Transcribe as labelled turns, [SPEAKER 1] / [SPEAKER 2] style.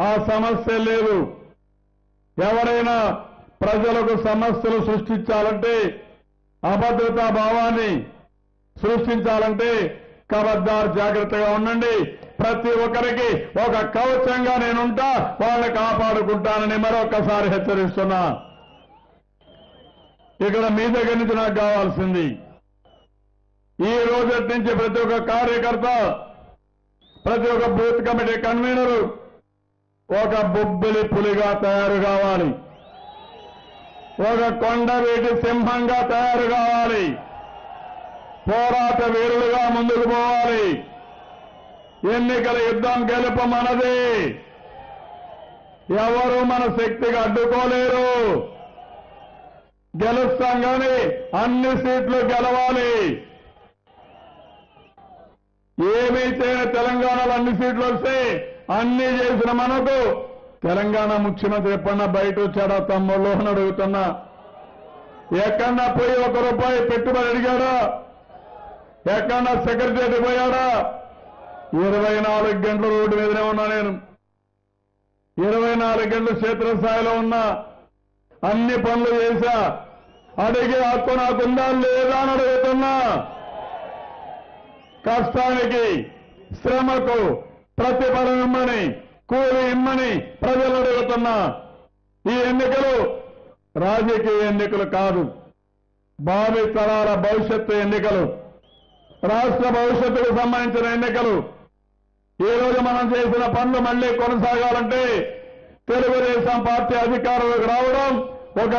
[SPEAKER 1] ఆ సమస్య లేదు. ఎవరైనా ప్రజలకు సమస్యలు సృష్టించాలంటే అభద్రతా భావాన్ని సృష్టించాలంటే కబద్దార్ జాగ్రత్తగా ఉండండి. ప్రతి ఒక్కరికి ఒక కవచంగా నేనుంటా వాళ్ళని కాపాడుకుంటానని మరొకసారి హెచ్చరిస్తున్నా. ఇక్కడ మీ దగ్గర నుంచి నాకు కావాల్సింది ఈ రోజు నుంచి ప్రతి ఒక్క కార్యకర్త ప్రతి ఒక్క బూత్ కమిటీ కన్వీనరు ఒక బొబ్బిలి పులిగా తయారు కావాలి. ఒక కొండవీటి సింహంగా తయారు కావాలి. పోరాట వీరులుగా ముందుకు పోవాలి. ఎన్నికల యుద్ధం గెలుపు మనది. ఎవరు మన శక్తికి అడ్డుకోలేరు. గెలుస్తాం కానీ అన్ని సీట్లు గెలవాలి. ఏమైతే తెలంగాణ అన్ని సీట్లు వస్తే అన్ని చేసిన మనకు. తెలంగాణ ముఖ్యమంత్రి ఎప్పుడన్నా బయట వచ్చాడా తమ్ముళ్ళు అని అడుగుతున్నా. ఎక్కడన్నా పోయి ఒక రూపాయి పెట్టుబడి అడిగాడా? ఎక్కడన్నా సెక్రటరీ పోయాడా? ఇరవై నాలుగు గంటలు రోడ్డు మీదనే ఉన్నా నేను. ఇరవై నాలుగు గంటలు క్షేత్రస్థాయిలో ఉన్నా. అన్ని పనులు చేశా. అడిగే హక్కు నాకుందా లేదా అని అడుగుతున్నా. కష్టానికి శ్రమకు ప్రతిఫలం ఇమ్మని కూలి ఇమ్మని ప్రజలు అడుగుతున్నా. ఈ ఎన్నికలు రాజకీయ ఎన్నికలు కాదు భావి తరాల భవిష్యత్తు ఎన్నికలు. రాష్ట్ర భవిష్యత్తుకు సంబంధించిన ఎన్నికలు. ఈ రోజు మనం చేసిన పనులు మళ్ళీ కొనసాగాలంటే తెలుగుదేశం పార్టీ అధికారంలోకి రావడం ఒక